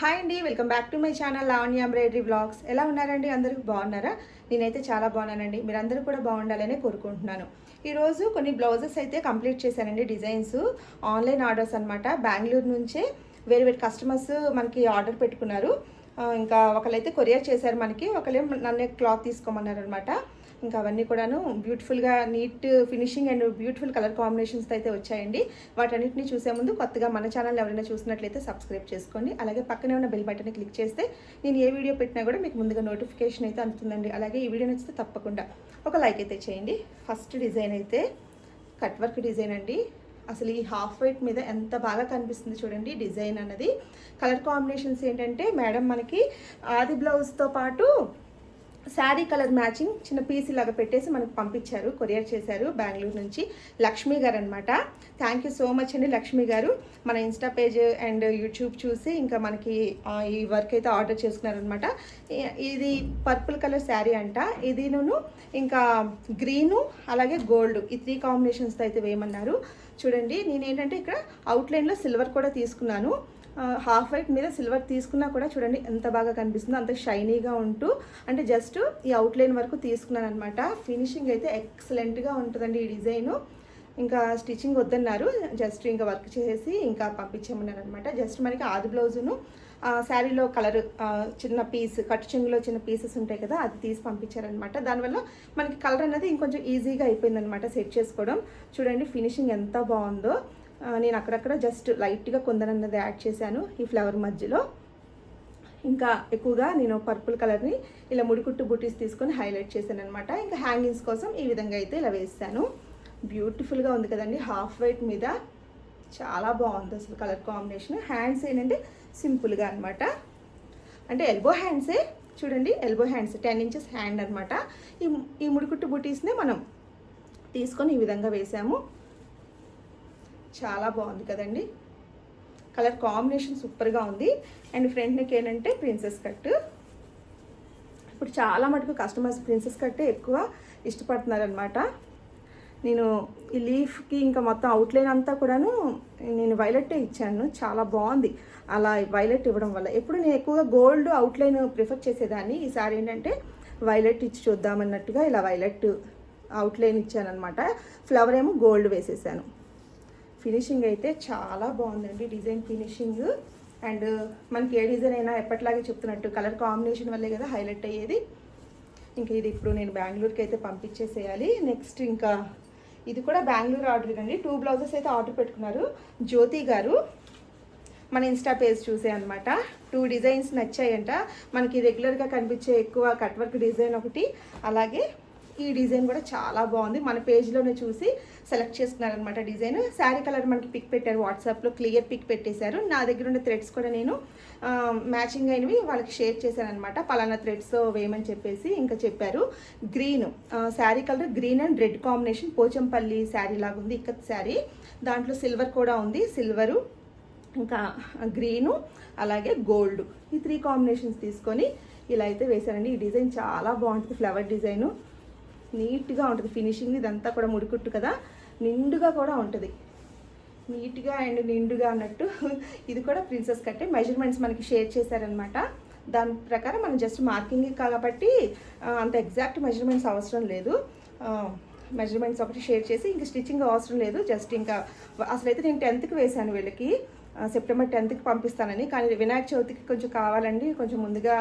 Hi అండి welcome back to my channel Lavanya embroidery blogs ఎలా ఉన్నారండి? అందరూ బాగున్నారా? నేనైతే చాలా బాగున్నానండి. మీరందరూ కూడా బాగుండాలని కోరుకుంటున్నాను. ఈరోజు కొన్ని బ్లౌజెస్ అయితే కంప్లీట్ చేశానండి డిజైన్స్ ఆన్లైన్ ఆర్డర్స్ అనమాట బెంగళూరు నుంచే వేరే వేరే కస్టమర్స్ మనకి ఆర్డర్ పెట్టుకున్నారు. ఇంకా ఒకళ్ళైతే కొరియర్ చేశారు మనకి. ఒకరే నన్నే క్లాత్ తీసుకోమన్నారు అనమాట ఇంకా అవన్నీ కూడాను బ్యూటిఫుల్గా neat finishing and beautiful colour కాంబినేషన్స్తో అయితే వచ్చాయండి. వాటన్నిటిని చూసే ముందు కొత్తగా మన ఛానల్ ఎవరైనా చూసినట్లయితే సబ్స్క్రైబ్ చేసుకోండి. అలాగే పక్కనే ఉన్న బెల్ బటన్ని క్లిక్ చేస్తే నేను ఏ వీడియో పెట్టినా కూడా మీకు ముందుగా నోటిఫికేషన్ అయితే అందుతుందండి. అలాగే ఈ వీడియో నచ్చితే తప్పకుండా ఒక లైక్ అయితే చేయండి. ఫస్ట్ డిజైన్ అయితే కట్ వర్క్ డిజైన్ అండి. అసలు ఈ హాఫ్ వైట్ మీద ఎంత బాగా కనిపిస్తుంది చూడండి డిజైన్ అన్నది. కలర్ కాంబినేషన్స్ ఏంటంటే మేడం మనకి ఆది బ్లౌజ్తో పాటు శారీ కలర్ మ్యాచింగ్ చిన్న పీసీ లాగా పెట్టేసి మనకు పంపించారు కొరియర్ చేశారు బెంగళూరు నుంచి. లక్ష్మి గారు అనమాట థ్యాంక్ యూ సో మచ్ అండి లక్ష్మి గారు. మన ఇన్స్టా పేజ్ అండ్ యూట్యూబ్ చూసి ఇంకా మనకి ఈ వర్క్ అయితే ఆర్డర్ చేసుకున్నారనమాట ఇది పర్పుల్ కలర్ శారీ అంట. ఇదిను ఇంకా గ్రీను అలాగే గోల్డ్ ఈ త్రీ కాంబినేషన్స్తో అయితే వేయమన్నారు. చూడండి నేనేంటంటే ఇక్కడ అవుట్లైన్లో సిల్వర్ కూడా తీసుకున్నాను. హాఫ్ వైట్ మీద సిల్వర్ తీసుకున్నా కూడా చూడండి ఎంత బాగా కనిపిస్తుందో అంత షైనీగా ఉంటూ అంటే జస్ట్ ఈ అవుట్లైన్ వరకు తీసుకున్నాను అనమాట ఫినిషింగ్ అయితే ఎక్సలెంట్గా ఉంటుందండి ఈ డిజైను ఇంకా స్టిచ్చింగ్ వద్దన్నారు జస్ట్ ఇంకా వర్క్ చేసి ఇంకా పంపించేమన్నారు అనమాట జస్ట్ మనకి ఆది బ్లౌజును శారీలో కలర్ చిన్న పీస్ కట్టు చెంగులో చిన్న పీసెస్ ఉంటాయి కదా అది తీసి పంపించారనమాట దానివల్ల మనకి కలర్ అనేది ఇంకొంచెం ఈజీగా అయిపోయిందనమాట సెట్ చేసుకోవడం. చూడండి ఫినిషింగ్ ఎంత బాగుందో. నేను అక్కడక్కడ జస్ట్ లైట్గా కొందనన్నది యాడ్ చేశాను ఈ ఫ్లవర్ మధ్యలో. ఇంకా ఎక్కువగా నేను పర్పుల్ కలర్ని ఇలా ముడికుట్టు బుటీస్ తీసుకొని హైలైట్ చేశాను అనమాట ఇంకా హ్యాంగింగ్స్ కోసం ఈ విధంగా అయితే ఇలా వేసాను బ్యూటిఫుల్గా ఉంది కదండి హాఫ్ వైట్ మీద చాలా బాగుంది అసలు కలర్ కాంబినేషన్ హ్యాండ్స్ ఏంటంటే సింపుల్గా అనమాట అంటే ఎల్బో హ్యాండ్సే చూడండి elbow hands ten inches hand అనమాట ఈ ఈ ముడికుట్టు బుటీస్నే మనం తీసుకొని ఈ విధంగా వేసాము చాలా బాగుంది కదండి. కలర్ కాంబినేషన్ సూపర్గా ఉంది. అండ్ ఫ్రంట్ నెక్ ఏంటంటే ప్రిన్సెస్ కట్. ఇప్పుడు చాలా మటుకు కస్టమర్స్ ప్రిన్సెస్ కట్టే ఎక్కువ ఇష్టపడుతున్నారనమాట నేను ఈ లీఫ్కి ఇంకా మొత్తం అవుట్లైన్ అంతా కూడాను నేను వైలెట్టే ఇచ్చాను. చాలా బాగుంది. అలా వైలెట్ ఇవ్వడం వల్ల. ఎప్పుడు నేను ఎక్కువగా గోల్డ్ అవుట్లైన్ ప్రిఫర్ చేసేదాన్ని. ఈసారి ఏంటంటే వైలెట్ ఇచ్చి చూద్దామన్నట్టుగా ఇలా వైలెట్ అవుట్లైన్ ఇచ్చానమాట ఫ్లవర్ ఏమో గోల్డ్ వేసేసాను. ఫినిషింగ్ అయితే చాలా బాగుందండి డిజైన్ ఫినిషింగ్. అండ్ మనకి ఏ డిజైన్ అయినా ఎప్పటిలాగే చెప్తున్నట్టు కలర్ కాంబినేషన్ వల్లే కదా హైలైట్ అయ్యేది. ఇంకా ఇది ఇప్పుడు నేను బెంగళూరుకి అయితే పంపించేసేయాలి. నెక్స్ట్ ఇంకా ఇది కూడా బెంగళూరు ఆర్డర్ అండి. టూ బ్లౌజెస్ అయితే ఆర్డర్ పెట్టుకున్నారు. జ్యోతి గారు మన ఇన్స్టా పేజ్ చూసే అనమాట టూ డిజైన్స్ నచ్చాయంట. మనకి రెగ్యులర్గా కనిపించే ఎక్కువ కట్ వర్క్ డిజైన్ ఒకటి. అలాగే ఈ డిజైన్ కూడా చాలా బాగుంది. మన పేజ్లోనే చూసి సెలెక్ట్ చేసుకున్నారనమాట డిజైన్. శారీ కలర్ మనకి పిక్ పెట్టారు వాట్సాప్లో క్లియర్ పిక్ పెట్టేశారు. నా దగ్గర ఉన్న థ్రెడ్స్ కూడా నేను మ్యాచింగ్ అయినవి వాళ్ళకి షేర్ చేశానమాట పలానా థ్రెడ్స్ వేయమని చెప్పేసి ఇంకా చెప్పారు. Green sari colour green and red combination Pochampally sari లాగా ఉంది ఇక్కత్ శారీ. దాంట్లో సిల్వర్ కూడా ఉంది సిల్వరు ఇంకా గ్రీను అలాగే గోల్డ్. ఈ త్రీ కాంబినేషన్స్ తీసుకొని ఇలా అయితే వేశారండి. ఈ డిజైన్ చాలా బాగుంటుంది ఫ్లవర్ డిజైను. నీట్గా ఉంటుంది. ఫినిషింగ్ ఇదంతా కూడా ముడికుట్టు కదా? నిండుగా కూడా ఉంటుంది. నీట్గా అండ్ నిండుగా అన్నట్టు ఇది కూడా ప్రిన్సెస్ కట్టే మెజర్మెంట్స్ మనకి షేర్ చేశారనమాట దాని ప్రకారం మనం జస్ట్ మార్కింగ్ కాబట్టి అంత ఎగ్జాక్ట్ మెజర్మెంట్స్ అవసరం లేదు. మెజర్మెంట్స్ ఒకటి షేర్ చేసి ఇంక స్టిచ్చింగ్ అవసరం లేదు. జస్ట్ ఇంకా అసలైతే నేను టెన్త్కి వేశాను వీళ్ళకి. సెప్టెంబర్ టెన్త్కి పంపిస్తానని. కానీ వినాయక చవితికి కొంచెం కావాలండి. కొంచెం ముందుగా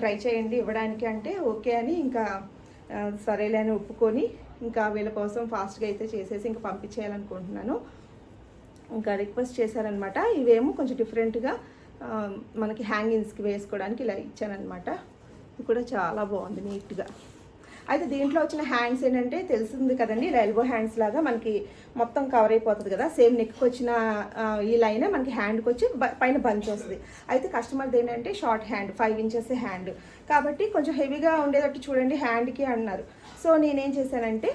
ట్రై చేయండి ఇవ్వడానికి అంటే ఓకే అని ఇంకా సరేలే అని ఒప్పుకొని ఇంకా వీళ్ళ కోసం ఫాస్ట్గా అయితే చేసేసి ఇంకా పంపించేయాలనుకుంటున్నాను. ఇంకా రిక్వెస్ట్ చేశారనమాట. ఇవేమో కొంచెం డిఫరెంట్గా మనకి హ్యాంగింగ్స్కి వేసుకోవడానికి ఇలా ఇచ్చానమాట ఇది కూడా చాలా బాగుంది నీట్గా. అయితే దీంట్లో వచ్చిన హ్యాండ్స్ ఏంటంటే తెలిసింది కదండి ఇలా ఎల్బో హ్యాండ్స్ లాగా మనకి మొత్తం కవర్ అయిపోతుంది కదా. సేమ్ నెక్కి వచ్చిన ఈ లైనే మనకి హ్యాండ్కి వచ్చి బ- పైన బంచ్ వస్తుంది. అయితే కస్టమర్ది ఏంటంటే short hand five inches hand కాబట్టి కొంచెం హెవీగా ఉండేటట్టు చూడండి హ్యాండ్కి అన్నారు. సో నేనేం చేశానంటే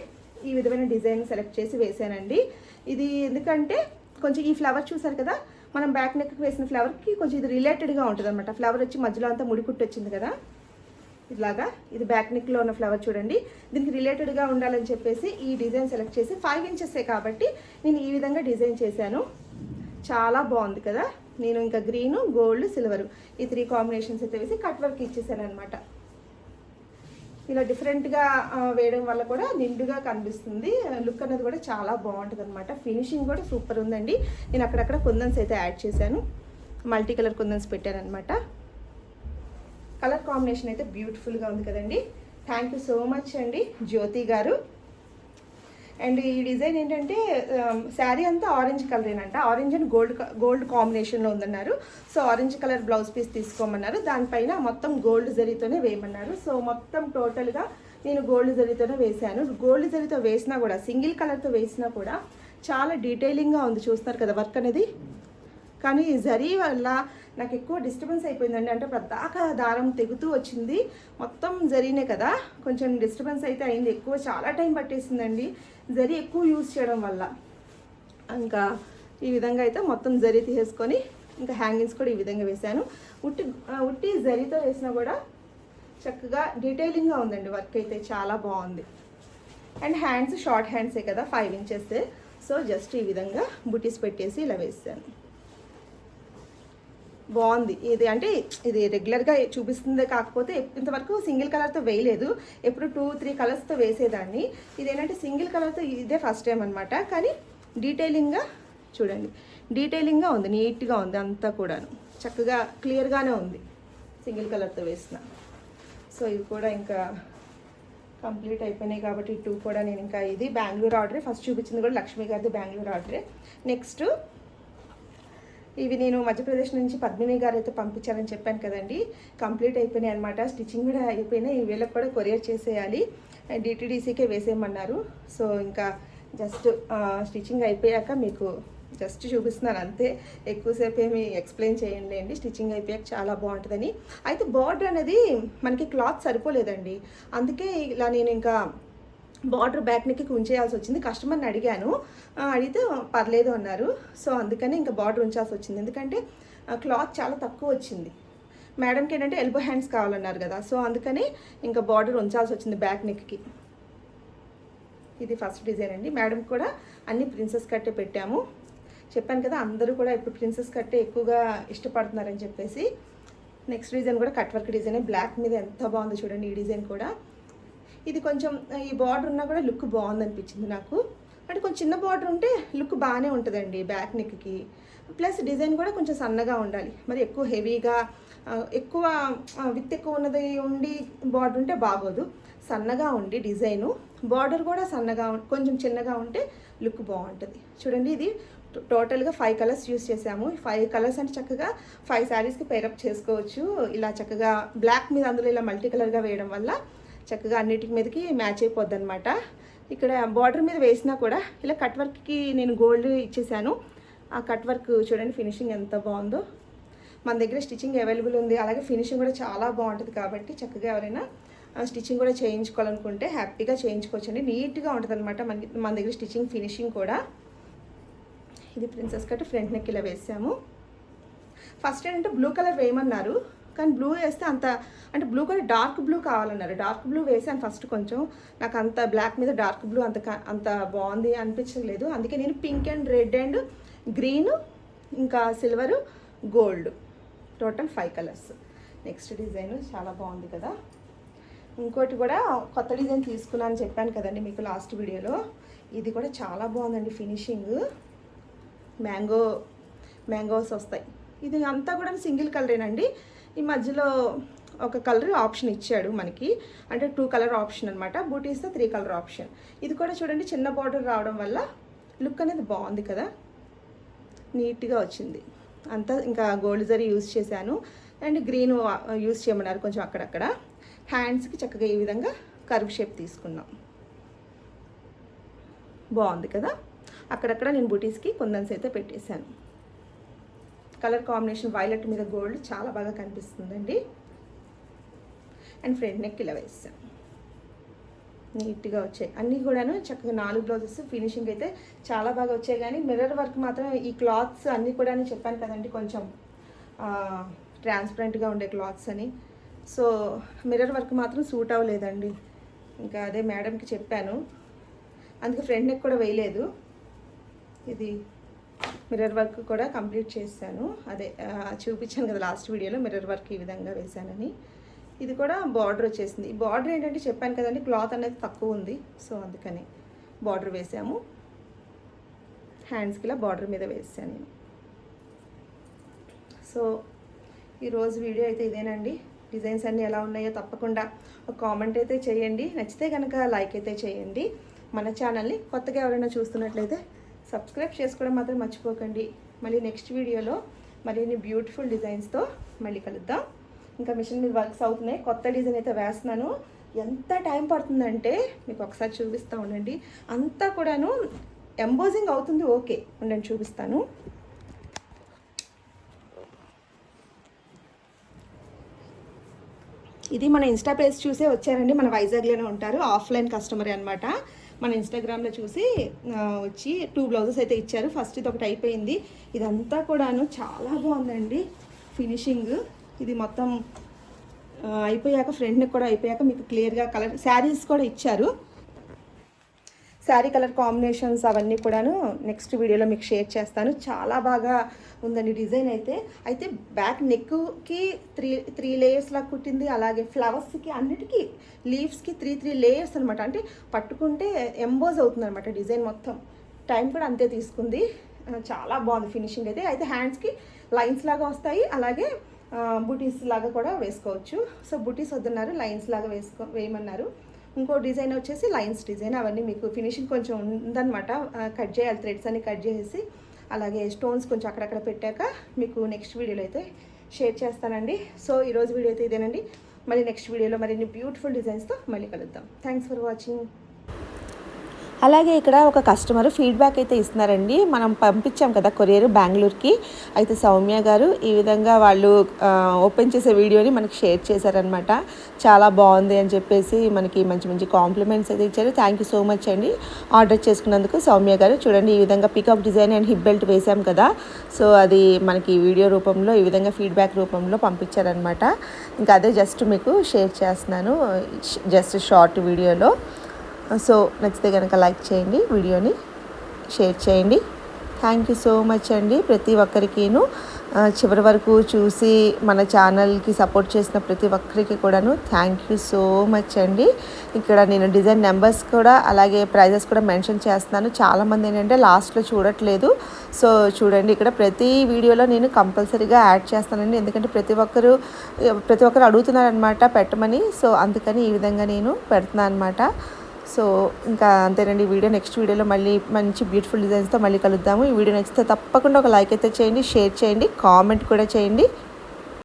ఈ విధమైన డిజైన్ సెలెక్ట్ చేసి వేసానండి ఇది ఎందుకంటే కొంచెం ఈ ఫ్లవర్ చూసారు కదా మనం బ్యాక్ నెక్కి వేసిన ఫ్లవర్కి కొంచెం ఇది రిలేటెడ్గా ఉంటుంది అనమాట ఫ్లవర్ వచ్చి మధ్యలో అంతా ముడికుట్టు వచ్చింది కదా. ఇలాగా ఇది బ్యాక్ నెక్లో ఉన్న ఫ్లవర్ చూడండి. దీనికి రిలేటెడ్గా ఉండాలని చెప్పేసి ఈ డిజైన్ సెలెక్ట్ చేసి ఫైవ్ ఇంచెసే కాబట్టి నేను ఈ విధంగా డిజైన్ చేశాను. చాలా బాగుంది కదా? నేను ఇంకా గ్రీన్ గోల్డ్ సిల్వర్ ఈ త్రీ కాంబినేషన్స్ అయితే వేసి కట్ వర్క్ ఇచ్చేసాను అనమాట ఇలా డిఫరెంట్గా వేయడం వల్ల కూడా నిండుగా కనిపిస్తుంది. లుక్ అనేది కూడా చాలా బాగుంటుంది అనమాట ఫినిషింగ్ కూడా సూపర్ ఉందండి. నేను అక్కడక్కడ కుందన్స్ అయితే యాడ్ చేశాను. మల్టీ కలర్ కుందన్స్ పెట్టాను అనమాట కలర్ కాంబినేషన్ అయితే బ్యూటిఫుల్గా ఉంది కదండి. థ్యాంక్ యూ సో మచ్ అండి జ్యోతి గారు. అండ్ ఈ డిజైన్ ఏంటంటే um, శారీ అంతా ఆరెంజ్ కలరేనంట ఆరెంజ్ అండ్ గోల్డ్ గోల్డ్ కాంబినేషన్లో ఉందన్నారు. So orange colour blouse piece తీసుకోమన్నారు. దానిపైన మొత్తం గోల్డ్ జరీతోనే వేయమన్నారు. సో మొత్తం టోటల్గా నేను గోల్డ్ జరీతోనే వేశాను. గోల్డ్ జరీతో వేసినా కూడా సింగిల్ కలర్తో వేసినా కూడా చాలా డీటెయిలింగ్గా ఉంది. చూస్తున్నారు కదా వర్క్ అనేది. కానీ ఈ జరీ వల్ల నాకు ఎక్కువ డిస్టర్బెన్స్ అయిపోయిందండి. అంటే ప్రదాకా దారం తెగుతూ వచ్చింది. మొత్తం జరీనే కదా. కొంచెం డిస్టర్బెన్స్ అయితే అయింది. ఎక్కువ చాలా టైం పట్టేసిందండి. జరీ ఎక్కువ యూజ్ చేయడం వల్ల. ఇంకా ఈ విధంగా అయితే మొత్తం జరీ తీసేసుకొని ఇంకా హ్యాంగింగ్స్ కూడా ఈ విధంగా వేశాను. ఉట్టి ఉట్టి జరీతో వేసినా కూడా చక్కగా డీటెయిలింగ్గా ఉందండి. వర్క్ అయితే చాలా బాగుంది. అండ్ హ్యాండ్స్ షార్ట్ హ్యాండ్సే కదా. ఫైవ్ ఇంచెస్ సో జస్ట్ ఈ విధంగా బుటీస్ పెట్టేసి ఇలా వేసాను. బాగుంది. ఇది అంటే ఇది రెగ్యులర్గా చూపిస్తుందే కాకపోతే ఇంతవరకు సింగిల్ కలర్తో వేయలేదు. ఎప్పుడు టూ త్రీ కలర్స్తో వేసేదాన్ని. ఇదేంటంటే సింగిల్ కలర్తో ఇదే ఫస్ట్ టైం అనమాట కానీ డీటెయిలింగ్గా చూడండి. డీటెయిలింగ్గా ఉంది నీట్గా ఉంది అంతా కూడాను. చక్కగా క్లియర్గానే ఉంది సింగిల్ కలర్తో వేసిన. సో ఇవి కూడా ఇంకా కంప్లీట్ అయిపోయినాయి కాబట్టి టూ కూడా నేను ఇంకా ఇది. బెంగళూరు ఆర్డరే. ఫస్ట్ చూపించింది కూడా లక్ష్మి గారిది బెంగళూరు ఆర్డరే. నెక్స్ట్ ఇవి నేను మధ్యప్రదేశ్ నుంచి పద్మిని గారు అయితే పంపించాలని చెప్పాను కదండి. కంప్లీట్ అయిపోయినాయి అనమాట స్టిచ్చింగ్ కూడా అయిపోయినాయి. ఈ వీళ్ళకి కూడా కొరియర్ చేసేయాలి. డిటీడీసీకే వేసేయమన్నారు. సో ఇంకా జస్ట్ స్టిచ్చింగ్ అయిపోయాక మీకు జస్ట్ చూపిస్తున్నాను అంతే. ఎక్కువసేపు ఏమి ఎక్స్ప్లెయిన్ చేయండి అండి. స్టిచ్చింగ్ అయిపోయాక చాలా బాగుంటుందని. అయితే బార్డర్ అనేది మనకి క్లాత్ సరిపోలేదండి. అందుకే ఇలా నేను ఇంకా బార్డర్ బ్యాక్ నెక్కి ఉంచేయాల్సి వచ్చింది. కస్టమర్ని అడిగాను. అడిగితే పర్లేదు అన్నారు. సో అందుకనే ఇంకా బార్డర్ ఉంచాల్సి వచ్చింది. ఎందుకంటే క్లాత్ చాలా తక్కువ వచ్చింది. మేడంకి ఏంటంటే ఎల్బో హ్యాండ్స్ కావాలన్నారు కదా. సో అందుకని ఇంకా బార్డర్ ఉంచాల్సి వచ్చింది బ్యాక్ నెక్కి ఇది ఫస్ట్ డిజైన్ అండి. మేడం కూడా అన్ని ప్రిన్సెస్ కట్టే పెట్టాము. చెప్పాను కదా అందరూ కూడా ఇప్పుడు ప్రిన్సెస్ కట్టే ఎక్కువగా ఇష్టపడుతున్నారని చెప్పేసి. నెక్స్ట్ డిజైన్ కూడా కట్ వర్క్ డిజైన్. బ్లాక్ మీద ఎంత బాగుందో చూడండి ఈ డిజైన్ కూడా. ఇది కొంచెం ఈ బార్డర్ ఉన్నా కూడా లుక్ బాగుంది అనిపించింది నాకు. అంటే కొంచెం చిన్న బార్డర్ ఉంటే లుక్ బాగానే ఉంటుందండి బ్యాక్ నెక్కి ప్లస్ డిజైన్ కూడా కొంచెం సన్నగా ఉండాలి. మరి ఎక్కువ హెవీగా ఎక్కువ విత్ ఎక్కువ ఉన్నది ఉండి బార్డర్ ఉంటే బాగోదు. సన్నగా ఉండి డిజైను బార్డర్ కూడా సన్నగా ఉం- కొంచెం చిన్నగా ఉంటే లుక్ బాగుంటుంది. చూడండి ఇది టోటల్గా ఫైవ్ కలర్స్ యూస్ చేసాము ఫైవ్ కలర్స్ అంటే చక్కగా ఫైవ్ శారీస్కి పేరప్ చేసుకోవచ్చు. ఇలా చక్కగా బ్లాక్ మీద అందులో ఇలా మల్టీ కలర్గా వేయడం వల్ల చక్కగా అన్నిటి మీదకి మ్యాచ్ అయిపోద్ది అనమాట ఇక్కడ బార్డర్ మీద వేసినా కూడా ఇలా కట్ వర్క్కి నేను గోల్డ్ ఇచ్చేసాను. ఆ కట్ వర్క్ చూడండి ఫినిషింగ్ ఎంత బాగుందో. మన దగ్గర స్టిచ్చింగ్ అవైలబుల్ ఉంది. అలాగే ఫినిషింగ్ కూడా చాలా బాగుంటుంది కాబట్టి చక్కగా ఎవరైనా స్టిచ్చింగ్ కూడా చేయించుకోవాలనుకుంటే హ్యాపీగా చేయించుకోవచ్చండి. నీట్గా ఉంటుంది అనమాట మనకి మన దగ్గర స్టిచ్చింగ్ ఫినిషింగ్ కూడా. ఇది ప్రిన్సెస్ కట్ ఫ్రంట్ నెక్ ఇలా వేసాము. ఫస్ట్ ఏంటంటే బ్లూ కలర్ వేయమన్నారు. కానీ బ్లూ వేస్తే అంత అంటే బ్లూ కూడా డార్క్ బ్లూ కావాలన్నారు. డార్క్ బ్లూ వేసాను ఫస్ట్ కొంచెం. నాకు అంత బ్లాక్ మీద డార్క్ బ్లూ అంత అంత బాగుంది అనిపించలేదు అందుకే నేను pink and red and green ఇంకా silver gold total five colours next design చాలా బాగుంది కదా. ఇంకోటి కూడా కొత్త డిజైన్ తీసుకున్నాను చెప్పాను కదండి మీకు లాస్ట్ వీడియోలో ఇది కూడా చాలా బాగుందండి ఫినిషింగ్ మ్యాంగో మ్యాంగోస్ వస్తాయి. ఇది అంతా కూడా సింగిల్ కలరేనండి ఈ మధ్యలో ఒక కలర్ ఆప్షన్ ఇచ్చాడు మనకి. అంటే టూ కలర్ ఆప్షన్ అనమాట బూటీస్తో త్రీ కలర్ ఆప్షన్. ఇది కూడా చూడండి చిన్న బార్డర్ రావడం వల్ల లుక్ అనేది బాగుంది కదా. నీట్గా వచ్చింది. అంతా ఇంకా గోల్డ్ జరీ యూజ్ చేశాను. అండ్ గ్రీన్ యూజ్ చేయమన్నారు కొంచెం అక్కడక్కడ. హ్యాండ్స్కి చక్కగా ఈ విధంగా కర్వ్ షేప్ తీసుకున్నాం. బాగుంది కదా. అక్కడక్కడ నేను బుటీస్కి కుందన్స్ అయితే పెట్టేశాను. కలర్ కాంబినేషన్ వైలెట్ మీద గోల్డ్ చాలా బాగా కనిపిస్తుందండి. అండ్ ఫ్రంట్ నెక్ ఇలా వేసాను నీట్గా వచ్చాయి. అన్నీ కూడాను చక్కగా నాలుగు బ్లౌజెస్ ఫినిషింగ్ అయితే చాలా బాగా వచ్చాయి. కానీ మిర్రర్ వర్క్ మాత్రం ఈ క్లాత్స్ అన్నీ కూడా చెప్పాను కదండి కొంచెం ట్రాన్స్పరెంట్గా ఉండే క్లాత్స్ అని. సో మిర్రర్ వర్క్ మాత్రం సూట్ అవ్వలేదండి. ఇంకా అదే మేడంకి చెప్పాను. అందుకే ఫ్రంట్ నెక్ కూడా వేయలేదు. ఇది మిర్రర్ వర్క్ కూడా కంప్లీట్ చేశాను. అదే చూపించాను కదా లాస్ట్ వీడియోలో మిర్రర్ వర్క్ ఈ విధంగా వేశానని. ఇది కూడా బార్డర్ వచ్చేసింది. ఈ బార్డర్ ఏంటంటే చెప్పాను కదండి క్లాత్ అనేది తక్కువ ఉంది. సో అందుకని బార్డర్ వేసాము. హ్యాండ్స్కి ఇలా బార్డర్ మీద వేసాను నేను. సో ఈరోజు వీడియో అయితే ఇదేనండి. డిజైన్స్ అన్నీ ఎలా ఉన్నాయో తప్పకుండా ఒక కామెంట్ అయితే చేయండి. నచ్చితే కనుక లైక్ అయితే చేయండి. మన ఛానల్ని కొత్తగా ఎవరైనా చూస్తున్నట్లయితే సబ్స్క్రైబ్ చేసుకోవడం మాత్రం మర్చిపోకండి. మళ్ళీ నెక్స్ట్ వీడియోలో మరిన్ని బ్యూటిఫుల్ డిజైన్స్తో మళ్ళీ కలుద్దాం. ఇంకా మిషన్ మీద వర్క్స్ అవుతున్నాయి. కొత్త డిజైన్ అయితే వేస్తున్నాను. ఎంత టైం పడుతుందంటే మీకు ఒకసారి చూపిస్తూ ఉండండి. అంతా కూడాను ఎంబోజింగ్ అవుతుంది. ఓకే ఉండండి చూపిస్తాను. ఇది మన ఇన్స్టా పేజ్ చూసే వచ్చారండి. మన వైజాగ్లోనే ఉంటారు. ఆఫ్లైన్ కస్టమర్ అనమాట మన ఇన్స్టాగ్రామ్లో చూసి వచ్చి టూ బ్లౌజెస్ అయితే ఇచ్చారు. ఫస్ట్ ఇది ఒకటి అయిపోయింది. ఇదంతా కూడాను చాలా బాగుందండి. ఫినిషింగ్ ఇది మొత్తం అయిపోయాక ఫ్రెండ్కి కూడా అయిపోయాక మీకు క్లియర్గా కలర్ శారీస్ కూడా ఇచ్చారు. శారీ కలర్ కాంబినేషన్స్ అవన్నీ కూడాను నెక్స్ట్ వీడియోలో మీకు షేర్ చేస్తాను. చాలా బాగా ఉందండి డిజైన్ అయితే. అయితే బ్యాక్ నెక్కి త్రీ త్రీ లేయర్స్ లా కుట్టింది. అలాగే ఫ్లవర్స్కి అన్నిటికీ లీవ్స్కి త్రీ త్రీ లేయర్స్ అనమాట అంటే పట్టుకుంటే ఎంబోజ్ అవుతుంది అనమాట డిజైన్ మొత్తం. టైం కూడా అంతే తీసుకుంది. చాలా బాగుంది ఫినిషింగ్ అయితే. అయితే హ్యాండ్స్కి లైన్స్ లాగా వస్తాయి. అలాగే బుటీస్ లాగా కూడా వేసుకోవచ్చు. సో బుటీస్ వద్దన్నారు లైన్స్ లాగా వేసుకో వేయమన్నారు. ఇంకో డిజైన్ వచ్చేసి లైన్స్ డిజైన్ అవన్నీ మీకు ఫినిషింగ్ కొంచెం ఉందన్నమాట. కట్ చేయాలి థ్రెడ్స్ అన్ని కట్ చేసేసి అలాగే స్టోన్స్ కొంచెం అక్కడక్కడ పెట్టాక మీకు నెక్స్ట్ వీడియోలో అయితే షేర్ చేస్తానండి. సో ఈరోజు వీడియో అయితే ఇదేనండి. మళ్ళీ నెక్స్ట్ వీడియోలో మరిన్ని బ్యూటిఫుల్ డిజైన్స్తో మళ్ళీ కలుద్దాం. Thanks for watching. అలాగే ఇక్కడ ఒక కస్టమర్ ఫీడ్బ్యాక్ అయితే ఇస్తున్నారండి. మనం పంపించాం కదా కొరియర్ బెంగళూరుకి. అయితే సౌమ్య గారు ఈ విధంగా వాళ్ళు ఓపెన్ చేసే వీడియోని మనకి షేర్ చేశారనమాట చాలా బాగుంది అని చెప్పేసి మనకి మంచి మంచి కాంప్లిమెంట్స్ అయితే ఇచ్చారు. థ్యాంక్ యూ సో మచ్ అండి. ఆర్డర్ చేసుకున్నందుకు సౌమ్య గారు. చూడండి ఈ విధంగా pickup design and hip belt వేసాం కదా. సో అది మనకి వీడియో రూపంలో ఈ విధంగా ఫీడ్బ్యాక్ రూపంలో పంపించారనమాట ఇంకా అదే జస్ట్ మీకు షేర్ చేస్తున్నాను. జస్ట్ షార్ట్ వీడియోలో. సో నచ్చితే కనుక లైక్ చేయండి వీడియోని షేర్ చేయండి. థ్యాంక్ యూ సో మచ్ అండి. ప్రతి ఒక్కరికిను uh, చివరి వరకు చూసి మన ఛానల్కి సపోర్ట్ చేసిన ప్రతి ఒక్కరికి కూడాను థ్యాంక్ యూ సో మచ్ అండి. ఇక్కడ నేను డిజైన్ నెంబర్స్ కూడా అలాగే ప్రైజెస్ కూడా మెన్షన్ చేస్తున్నాను. చాలామంది ఏంటంటే లాస్ట్లో చూడట్లేదు. సో చూడండి ఇక్కడ ప్రతి వీడియోలో నేను కంపల్సరీగా యాడ్ చేస్తానండి. ఎందుకంటే ప్రతి ఒక్కరు ప్రతి ఒక్కరు అడుగుతున్నారనమాట పెట్టమని. సో అందుకని ఈ విధంగా నేను పెడుతున్నాను అనమాట సో ఇంకా అంతేనండి ఈ వీడియో నెక్స్ట్ వీడియోలో మళ్ళీ మంచి బ్యూటిఫుల్ డిజైన్స్తో మళ్ళీ కలుద్దాము. ఈ వీడియో నచ్చితే తప్పకుండా ఒక లైక్ అయితే చేయండి షేర్ చేయండి కామెంట్ కూడా చేయండి.